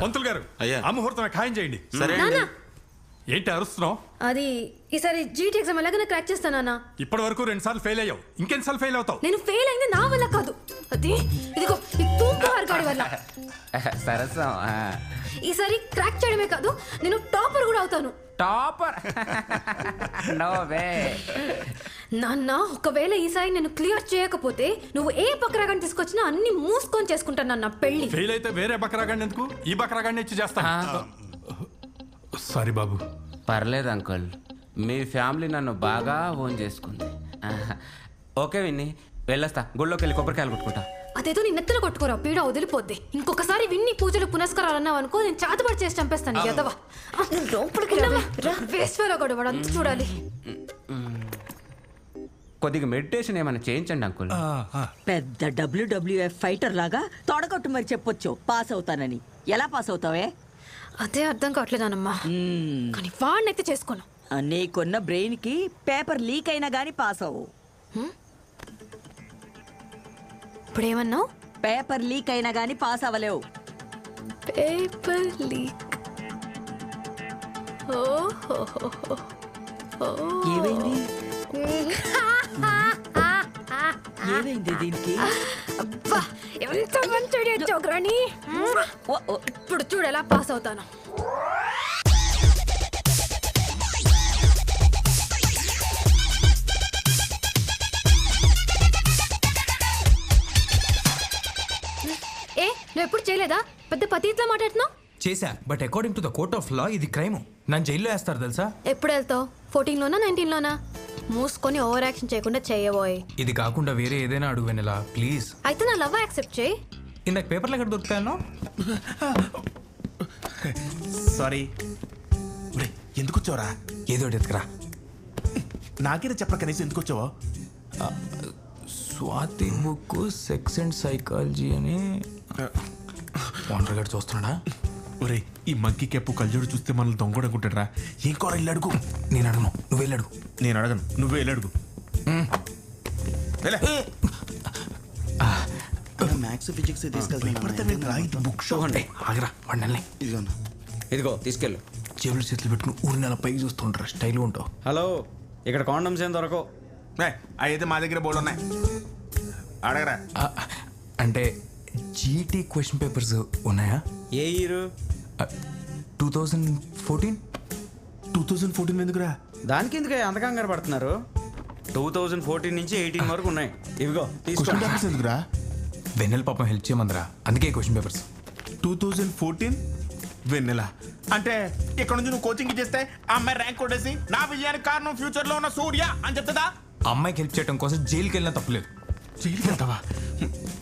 పంతులు గారు అయ్యా. ఆ ముహూర్తం ఖాయం చేయండి. సరే. నాన్న! ఏంటి అరుస్తున్నావు? అది ఈసారి జీటీ ఎగ్జామ్ ఎలాగైనా క్రాక్ చేస్తానా ఇప్పటి వరకు రెండు సార్లు ఫెయిల్ అయ్యావు. ఇంకెన్నిసార్లు ఫెయిల్ అవుతావు? నేను ఫెయిల్ అయింది నా వల్ల కాదు. అది ఇదిగో ఈ తూంపు వల్ల. సరసం ఈసారి క్రాక్ చేయడమే కాదు నేను టాపర్ కూడా అవుతాను. టాపర్. No way. నాన్న ఒకవేళ ఈసారి నేను క్లియర్ చేయకపోతే నువ్వు ఏ పక్కరాగాన్ని తీసుకొచ్చినా అన్ని మూసుకొని చేసుకుంటాను నాన్న పెళ్ళి ఫెయిల్ అయితే వేరే బకరాగాడిని ఎందుకు? ఈ బకరాగాడిని ఇచ్చి చేస్తాను. సారీ బాబు. పర్లేదు అంకుల్. మీ ఫ్యామిలీ నన్ను బాగా ఓన్ చేసుకుంది. ఓకే విన్ని వెళ్ళొస్తా. గుళ్ళోకి వెళ్ళి కొబ్బరికాయలు కొట్టుకుంటా. అదేదో నీ నెత్తలు కొట్టుకోరా పీడ వదిలిపోద్ది. ఇంకొకసారి విన్ని పూజలు పునస్కారాలు అన్నావు అనుకో నేను చేతబడి చేసి చంపేస్తాను ఎదవా వేస్వేలో కూడా వాడు అంత చూడాలి. కొద్దిగా మెడిటేషన్ ఏమైనా చేయించండి అంకుల్. పెద్ద డబ్ల్యూడబ్ల్యూఎఫ్ ఫైటర్ లాగా తొడగొట్టు మరి చెప్పొచ్చు. పాస్ అవుతానని. ఎలా పాస్ అవుతావే? అదే అర్థం కావట్లేదానమ్మా. కానీ వాడినైతే చేసుకోను. నీకున్న బ్రెయిన్కి పేపర్ లీక్ అయినా గానీ పాస్ అవ్వు. ఇప్పుడు ఏమన్నావు పేపర్ లీక్ అయినా గానీ పాస్ అవ్వలేవు. Paper leak. ఏమైంది? ఏమైంది దీనికి? అబ్బా ఎంత మంచి ఇప్పుడు చూడు ఎలా పాస్ అవుతాను. నువ్వు ఎప్పుడు చేయలేదా? పెద్ద పతీత్లా మాట్లాడుతున్నావు? చేశా but according to the court of law ఇది క్రైమ్. నన్ను జైల్లో వేస్తారు తెలుసా? ఎప్పుడు వెళ్తావు? ఫోర్టీన్ లోనా నైన్టీన్ లోనా? మూసుకొని ఓవర్ యాక్షన్ చేయకుండా చేయబోయ్. ఇది కాకుండా వేరే ఏదైనా అడుగు వెనలా ప్లీజ్ అయితే నా లవ్ యాక్సెప్ట్ చేయి. ఇందాక పేపర్లు ఎక్కడ దొరుకుతాయన్నో సారీ ఎందుకు వచ్చావురా? ఏదో ఎత్తుకురా. నాకేనా చెప్పరా కనీసం ఎందుకు వచ్చావో? Swathi book sex and psychology అని. వాండర్ గారు చూస్తున్నాడా? ఒరే ఈ మంకీ కెప్పు కళ్ళజోడు చూస్తే మనల్ని దొంగడనుకుంటాడరా ఏం కూర ఇల్లు అడుగు? నేను అడగను నువ్వు వెళ్ళి అడుగు. నేను అడగను నువ్వే వెళ్ళి అడుగు. Maths physics? ఇది బుక్ ఆగరా వాడిని ఇదిగో తీసుకెళ్ళు. జేబులు చేతులు పెట్టుకుని ఊరి నెల పైకి చూస్తుంటారా స్టైల్గా ఉంటావు. హలో ఇక్కడ కాండమ్స్ ఏం దొరకవు? ఏయ్, అయితే మా దగ్గర బోర్డు ఉన్నాయి. అడగరా. అంటే జీటీ క్వశ్చన్ పేపర్స్ ఉన్నాయా? ఏ year two thousand fourteen two thousand fourteen ఎందుకురా? దానికి ఎందుకు అంత కంగారు పడుతున్నారు? టూ థౌజండ్ ఫోర్టీన్ నుంచి ఎయిటీన్ వరకు ఉన్నాయి. ఇవిగో తీసుకో. క్వశ్చన్ పేపర్స్ ఎందుకురా? వెన్నెల పాపం హెల్ప్ చేయమందరా? అందుకే question papers two thousand fourteen Vennela. అంటే ఇక్కడ నుంచి నువ్వు కోచింగ్ ఇచ్చేస్తే ఆ అమ్మాయి ర్యాంక్ కొట్టేసి నా విజయానికి కారణం ఫ్యూచర్లో ఉన్న సూర్య అని చెప్తుందా? అమ్మాయికి హెల్ప్ చేయడం కోసం జైలుకి వెళ్ళినా తప్పలేదు. జైలుకి వెళ్తావా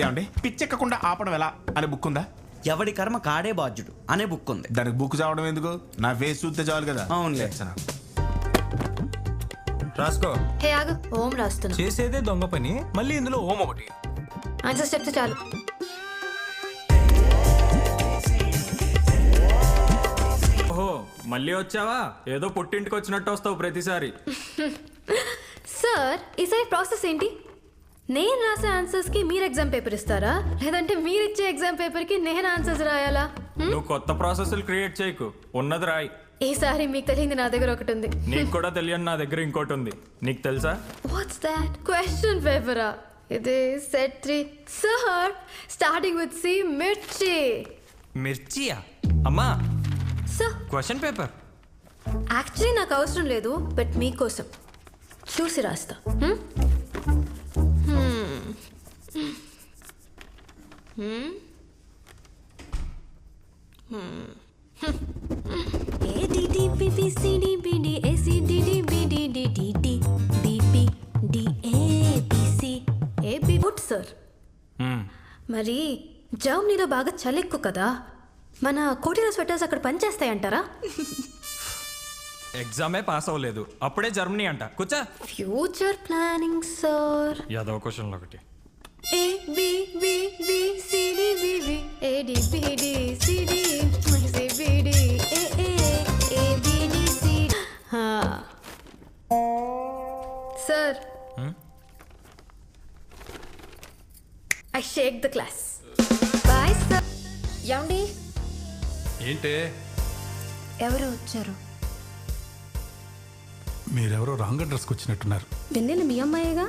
ఏమండి? పిచ్చెక్కకుండా ఆపడం ఎలా? అనే బుక్ ఉందా? ఎవడి కర్మ కాడే బాధ్యుడు అనే బుక్ ఉంది. దానికి బుక్ చదవడం ఎందుకు? నా ఫేస్ చూస్తే చాలు కదా. అవునులే. సరే. రాసుకో. హే ఆగు. ఓం రాస్తున్నా. చేసేదే దొంగ పని మళ్ళీ ఇందులో ఓం ఒకటి. ఆన్సర్స్ చెప్తే చాలు. ఓహో మళ్ళీ వచ్చావా? ఏదో పుట్టింటికి వచ్చినట్టు వస్తావు ప్రతిసారి. సార్ ఈసారి ప్రాసెస్ ఏంటి? నేను రాసే ఆన్సర్స్కి మీరు ఎగ్జామ్ పేపర్ ఇస్తారా? లేదంటే మీరు ఇచ్చే ఎగ్జామ్ పేపర్కి నేను ఆన్సర్స్ రాయాలా? నువ్వు కొత్త ప్రాసెస్లు క్రియేట్ చేయకు. ఉన్నది రాయి. ఈసారి మీకు తెలియంది నా దగ్గర ఒకటి ఉంది. నీకు కూడా తెలియని నా దగ్గర ఇంకోటి ఉంది. నీకు తెలుసా? వాట్స్ దాట్ క్వశ్చన్ పేపరా ఇది set three sir starting with C మిర్చి. మిర్చియా? అమ్మా సార్ క్వశ్చన్ పేపర్ యాక్చువల్లీ నాకు అవసరం లేదు బట్ మీకోసం. చూసి రాస్తా. గుడ్ సార్ మరి జర్మనీలో బాగా చలెక్కు కదా మన కోటిలో స్వెటర్స్ అక్కడ పనిచేస్తాయంటారా ఎగ్జామే పాస్ అవ్వలేదు అప్పుడే జర్మనీ అంట కూర్చా ఫ్యూచర్ ప్లానింగ్ సార్ యాదవ క్వశ్చన్లు ఒకటి A B B B C D B B A D B D C D. C B D? A A A B D C sir I shake the class boy sir ఏమండి ఏంటే? ఎవరు వచ్చారు? మీరెవరో wrong అడ్రస్కి వచ్చినట్టున్నారు. వెన్నెల మీ అమ్మాయిగా?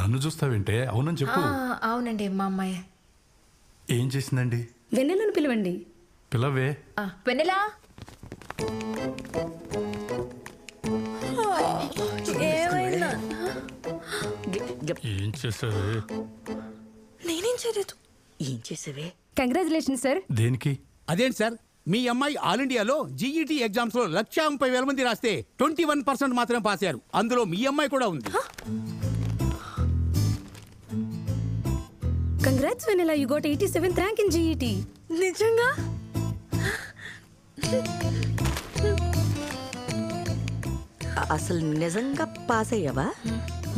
నన్ను చూస్తావేంటే? అవునని చెప్పు. అవునండి మా అమ్మాయి. ఏం చేసిందండి? వెన్నెలను పిలవండి. పిల్లవే వెన్నెలా? ఏమైందా? ఏం చేసావే నేనేం చేయలేదు. ఏం చేసేవే? కంగ్రాచులేషన్ సార్ దేనికి? అదేంటి సార్ మీ అమ్మాయి ఆల్ ఇండియాలో జీఈటీ ఎగ్జామ్స్లో లక్ష ముప్పై వేల మంది రాస్తే ట్వంటీ వన్ పర్సెంట్ మాత్రమే పాస్ అయ్యారు. అందులో మీ అమ్మాయి కూడా ఉంది. Congrats vanilla you got eighty seventh rank in GET నిజంగా? అసలు నిజంగా పాస్ అయ్యావా?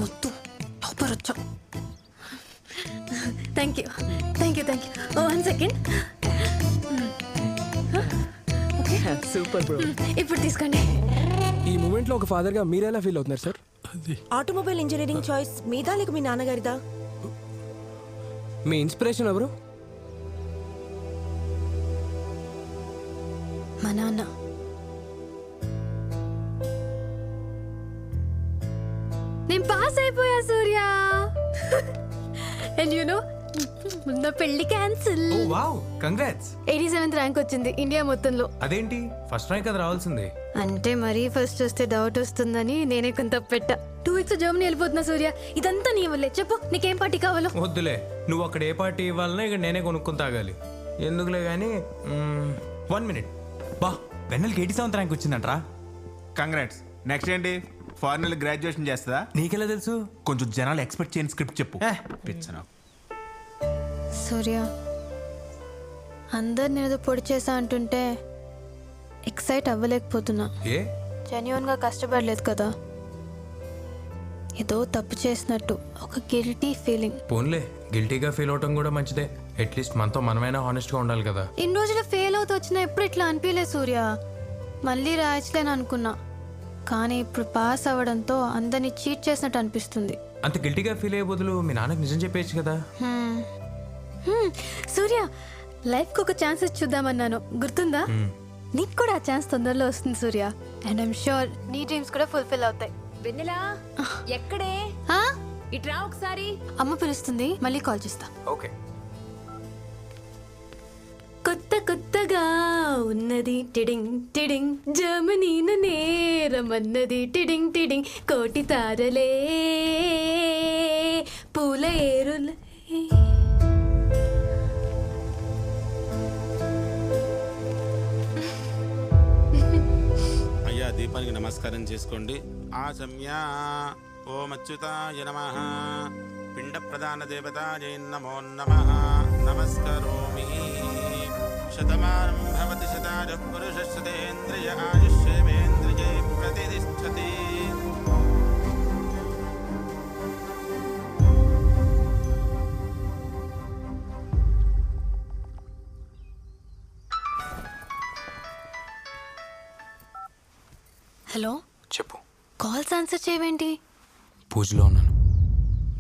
మొత్తం టాపర్ వచ్చా thank you thank you thank you one second okay super bro ఇప్పుడు తీసుకోండి. ఈ మూమెంట్లో ఒక ఫాదర్గా మీరు ఎలా ఫీల్ అవుతున్నారు సార్ ఆటోమొబైల్ ఇంజనీరింగ్ చాయిస్ మీదా లేక మీ నాన్నగారిదా? మీ ఇన్స్పిరేషన్ ఎవరు? మా నాన్న. నేను పాస్ అయిపోయా సూర్య. అండ్ యు నో నా పెళ్ళి cancel wow congrats eighty seventh rank వచ్చింది ఇండియా మొత్తంలో. అదేంటి? ఫస్ట్ ర్యాంక్ అది రావాల్సిందే. అంటే మరీ ఫస్ట్ వస్తే డౌట్ వస్తుందని నేనే కొంత పెట్టా. టూ వీక్స్ జర్మనీ వెళ్ళిపోతున్నా సూర్య. ఇదంతా నీ వల్లే. చెప్పు నీకేం పార్టీ కావాలో? వద్దులే. నువ్వు అక్కడ ఏ పార్టీ ఇవ్వాలన్నా ఇక నేనే కొనుక్కొని తాగాలి. ఎందుకులే కానీ వన్ మినిట్ బా వెన్నెలకి ఎయిటీ సెవెంత్ ర్యాంక్ వచ్చిందంట్రా. కంగ్రాట్స్ నెక్స్ట్ ఏంటి? ఫారెన్ గ్రాడ్యుయేషన్ చేస్తుందా? నీకెలా తెలుసు? కొంచెం జనాలు ఎక్స్పెక్ట్ చేయని స్క్రిప్ట్ చెప్పు. ఏ, పిచ్చ నాకు. సూర్య. అందరు నేను పొడి చేసా అంటుంటే ఎక్సైట్ అవ్వలేకపోతున్నా. ఏ? జెన్యున్గా కష్టపడలేదు కదా. ఏదో తప్పు చేసినట్టు ఒక గిల్టీ ఫీలింగ్. పోన్లే గిల్టీగా ఫీల్ అవటం కూడా మంచిదే. అట్లీస్ట్ మనతో మనమైనా హానెస్ట్గా ఉండాలి కదా. ఇన్ని రోజులు ఫెయిల్ అవుతూ వచ్చినా ఎప్పుడు ఇట్లా అనిపించలేదు సూర్య. మళ్ళీ రాయచ్లేని అనుకున్నా. కానీ ఇప్పుడు పాస్ అవ్వడంతో అందరినీ చీట్ చేసినట్టు అనిపిస్తుంది. అంత గిల్టీగా ఫీల్ అయ్యే బదులు మీ నాన్నకి నిజం చెప్పేయచ్చు కదా. హ్మ్. హ్మ్. సూర్య లైఫ్కి ఒక ఛాన్స్ చూద్దామన్నాను గుర్తుందా? నీకు కూడా ఆ ఛాన్స్ తొందరలో వస్తుంది సూర్య. అండ్ ఐమ్ షూర్ నీ డ్రీమ్స్ కూడా ఫుల్ఫిల్ అవుతాయి. వెన్నెలా? ఎక్కడే? ఆ? ఇట్రా ఒకసారి. అమ్మ పిలుస్తుంది మళ్ళీ కాల్ చేస్తా. ఓకే. కొత్త కొత్తగా ఉన్నది టిడింగ్ టిడింగ్. జర్మనీను నేరమన్నది టిడింగ్ టిడింగ్. కోటి తారలే పూల ఏరులే. దీపానికి నమస్కారం చేసుకోండి. ఆ సమయ ఓం అచ్యుతాయ నమ. పిండ ప్రధాన దేవతాయ నమో నమ. నమస్కరోమి. శతమానం భవతి శతాయ పురుష శతేంద్రియ ఆయుష్యేంద్రియే ప్రతిష్టతి. కాల్స్ ఆన్సర్ చేయవేంటి? పూజలో ఉన్నాను.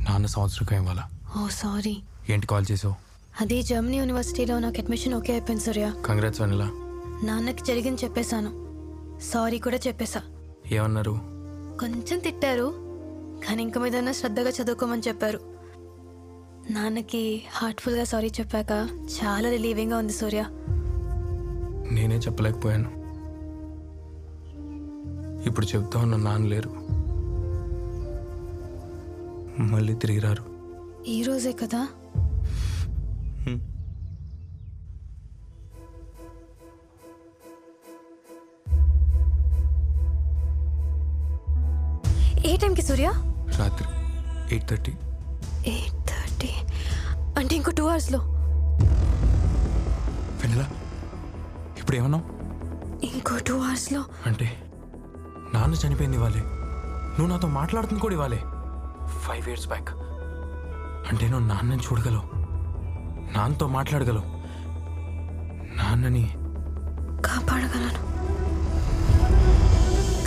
నాన్న సంవత్సరం ఇవ్వాల? ఓ సారీ. ఏంటి కాల్ చేసావు? అది జర్మనీ యూనివర్సిటీలో నాకు అడ్మిషన్ ఓకే అయిపోయింది సూర్య. కంగ్రాట్స్ వెనలా. నాన్నకి జరిగింది చెప్పేశాను. సారీ కూడా చెప్పేశా. ఏమన్నారు? కొంచెం తిట్టారు కానీ ఇంక మీద శ్రద్ధగా చదువుకోమని చెప్పారు. నాన్నకి హార్ట్ఫుల్గా సారీ చెప్పాక చాలా రిలీవింగ్గా ఉంది సూర్య. నేనే చెప్పలేకపోయాను. ఇప్పుడు చెప్తా ఉన్న నాన్న లేరు. మళ్ళీ తిరిగి రారు. ఈ రోజే కదా? ఏ టైంకి సూర్య? రాత్రి ఎయిట్ థర్టీ. Eight thirty? అంటే ఇంకో టూ అవర్స్లో. వెనలా ఇప్పుడు ఏమన్నావు ఇంకో టూ అవర్స్లో. అంటే? నాన్న చనిపోయింది ఇవ్వాలే. నువ్వు నాతో మాట్లాడుతుంది కూడా ఇవ్వాలే. ఫైవ్ ఇయర్స్ బ్యాక్ అంటే నువ్వు నాన్నని చూడగలవు. నాన్నతో మాట్లాడగలవు. నాన్నని కాపాడగలను.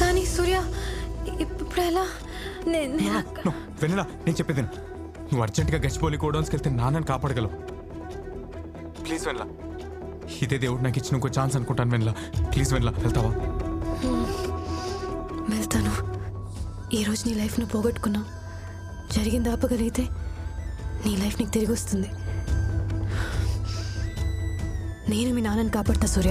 కానీ సూర్య ఇప్పుడు ఎలా? వెన్నెలా? నేను చెప్పేది. నువ్వు అర్జెంటుగా గచ్చిపోలి గోడౌన్స్కి వెళ్తే నాన్నని కాపాడగలవు. ప్లీజ్ వెన్నెలా. ఇదే దేవుడు నాకు ఇచ్చిన ఇంకో ఛాన్స్ అనుకుంటాను వెన్నెల. ప్లీజ్ వెన్నెల వెళ్తావా? ఈరోజు నీ లైఫ్ను పోగొట్టుకున్నావు జరిగింది ఆపగలిగితే నీ లైఫ్ నీకు తిరిగి వస్తుంది. నేను మీ నాన్నని కాపాడతా సూర్య.